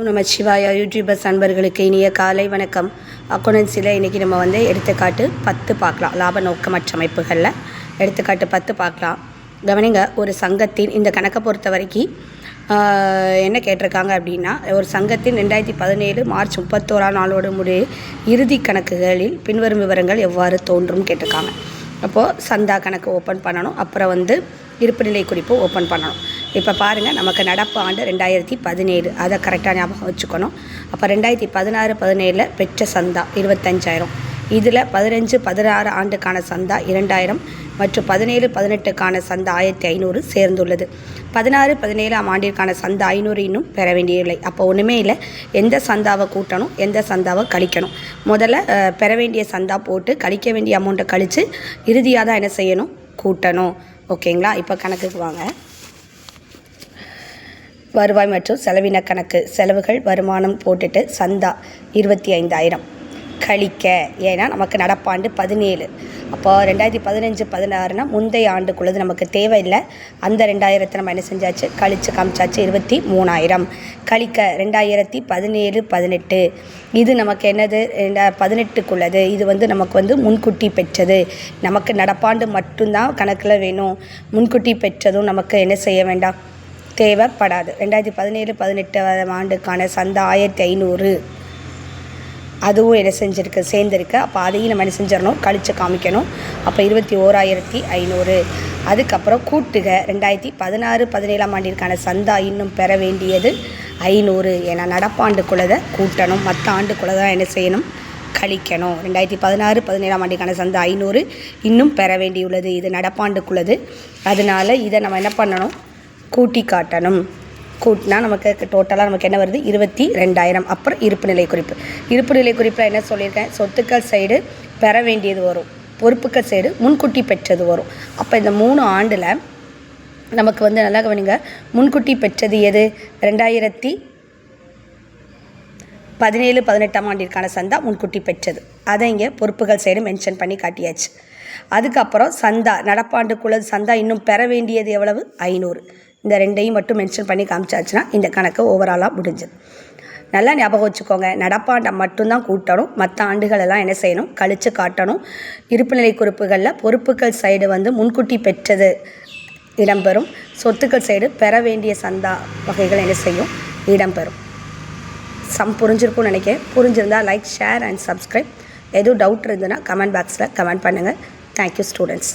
ஓம் சிவாயா YouTubers அன்பர்களுக்கு இனிய காலை வணக்கம். அக்கௌண்டன்சியில் இன்றைக்கி நம்ம வந்து எடுத்துக்காட்டு பத்து பார்க்கலாம். லாப நோக்கமற்ற அமைப்புகளில் எடுத்துக்காட்டு பத்து பார்க்கலாம். கவனிங்க ஒரு சங்கத்தின் இந்த கணக்கை பொறுத்த வரைக்கும் என்ன கேட்டிருக்காங்க அப்படின்னா ஒரு சங்கத்தின் ரெண்டாயிரத்தி பதினேழு மார்ச் முப்பத்தோராம் நாளோடு முடிவு இறுதி கணக்குகளில் பின்வரும் விவரங்கள் எவ்வாறு தோன்றும் கேட்டிருக்காங்க. அப்போது சந்தா கணக்கு ஓப்பன் பண்ணணும். அப்புறம் வந்து இருப்புநிலை குறிப்பு ஓப்பன் பண்ணணும். இப்போ பாருங்கள் நமக்கு நடப்பு ஆண்டு ரெண்டாயிரத்தி பதினேழு. அதை கரெக்டாக ஞாபகம் வச்சுக்கணும். அப்போ ரெண்டாயிரத்தி பதினாறு பதினேழில் பெற்ற சந்தா இருபத்தஞ்சாயிரம். இதில் பதினஞ்சு பதினாறு ஆண்டுக்கான சந்தா இரண்டாயிரம். மற்றும் பதினேழு பதினெட்டுக்கான சந்தா ஆயிரத்தி ஐநூறு சேர்ந்துள்ளது. பதினாறு பதினேழாம் ஆண்டிற்கான சந்தா ஐநூறு இன்னும் பெற வேண்டியதில்லை. அப்போ ஒன்றுமே இல்லை. எந்த சந்தாவை கூட்டணும் எந்த சந்தாவை கழிக்கணும். முதல்ல பெற வேண்டிய சந்தா போட்டு கழிக்க வேண்டிய அமௌண்ட்டை கழித்து இறுதியாக தான் என்ன செய்யணும்? கூட்டணும். ஓகேங்களா? இப்போ கணக்குக்கு வாங்க. வருவாய் மற்றும் செலவின கணக்கு செலவுகள் வருமானம் போட்டுட்டு சந்தா இருபத்தி ஐந்தாயிரம். கழிக்க. ஏன்னா நமக்கு நடப்பாண்டு பதினேழு. அப்போ ரெண்டாயிரத்தி பதினஞ்சு பதினாறுனா முந்தைய ஆண்டுக்குள்ளது நமக்கு தேவையில்லை. அந்த ரெண்டாயிரத்தை நம்ம என்ன செஞ்சாச்சு? கழித்து காமிச்சாச்சு இருபத்தி மூணாயிரம். கழிக்க ரெண்டாயிரத்தி பதினேழு பதினெட்டு. இது நமக்கு என்னது? ரெண்டா பதினெட்டுக்குள்ளது. இது வந்து நமக்கு வந்து முன்கூட்டி பெற்றது. நமக்கு நடப்பாண்டு மட்டும்தான் கணக்கில் வேணும். முன்கூட்டி பெற்றதும் நமக்கு என்ன செய்ய வேண்டாம்? தேவைப்படாது. ரெண்டாயிரத்தி பதினேழு பதினெட்டு ஆண்டுக்கான சந்தா ஆயிரத்தி ஐநூறு. அதுவும் என்ன செஞ்சுருக்கு? சேர்ந்துருக்கு. அப்போ அதையும் நம்ம என்ன செஞ்சிடணும்? கழித்து காமிக்கணும். அப்போ இருபத்தி ஓராயிரத்தி ஐநூறு. அதுக்கப்புறம் கூட்டுக. ரெண்டாயிரத்தி பதினாறு பதினேழாம் ஆண்டிற்கான சந்தா இன்னும் பெற வேண்டியது ஐநூறு. ஏன்னா நடப்பாண்டுக்குள்ளதை கூட்டணும். மற்ற ஆண்டுக்குள்ளே தான் என்ன செய்யணும்? கழிக்கணும். ரெண்டாயிரத்தி பதினாறு பதினேழாம் ஆண்டுக்கான சந்தா ஐநூறு இன்னும் பெற வேண்டியுள்ளது. இது நடப்பாண்டுக்குள்ளது. அதனால் இதை நம்ம என்ன பண்ணணும்? கூட்டி காட்டணும் கூட்டினா நமக்கு டோட்டலாக நமக்கு என்ன வருது? இருபத்தி ரெண்டாயிரம். அப்புறம் இருப்பு நிலை குறிப்பு. இருப்பு நிலை குறிப்பில் என்ன சொல்லியிருக்கேன்? சொத்துக்கள் சைடு பெற வேண்டியது வரும். பொறுப்புகள் சைடு முன்கூட்டி பெற்றது வரும். அப்போ இந்த மூணு ஆண்டில் நமக்கு வந்து நல்லா கவனிங்க. முன்கூட்டி பெற்றது எது? ரெண்டாயிரத்தி பதினேழு பதினெட்டாம் ஆண்டிற்கான சந்தா முன்கூட்டி பெற்றது. அதை இங்கே பொறுப்புகள் சைடு மென்ஷன் பண்ணி காட்டியாச்சு. அதுக்கப்புறம் சந்தா நடப்பாண்டுக்குள்ள சந்தா இன்னும் பெற வேண்டியது எவ்வளவு? ஐநூறு. இந்த ரெண்டையும் மட்டும் மென்ஷன் பண்ணி காமிச்சாச்சுன்னா இந்த கணக்கு ஓவராலாக முடிஞ்சது. நல்லா ஞாபகம் வச்சுக்கோங்க. நடப்பாண்டை மட்டும்தான் கூட்டணும். மற்ற ஆண்டுகளெல்லாம் என்ன செய்யணும்? கழித்து காட்டணும். இருப்புநிலை குறிப்புகளில் பொறுப்புகள் சைடு வந்து முன்கூட்டி பெற்றது இடம்பெறும். சொத்துக்கள் சைடு பெற வேண்டிய சந்தா வகைகள் என்ன செய்யும்? இடம்பெறும். சம் புரிஞ்சிருக்கும்னு நினைக்கிறேன். புரிஞ்சிருந்தால் லைக் ஷேர் அண்ட் சப்ஸ்கிரைப் எதுவும் டவுட் இருந்ததுன்னா கமெண்ட் பாக்ஸில் கமெண்ட் பண்ணுங்கள் தேங்க்யூ ஸ்டூடெண்ட்ஸ்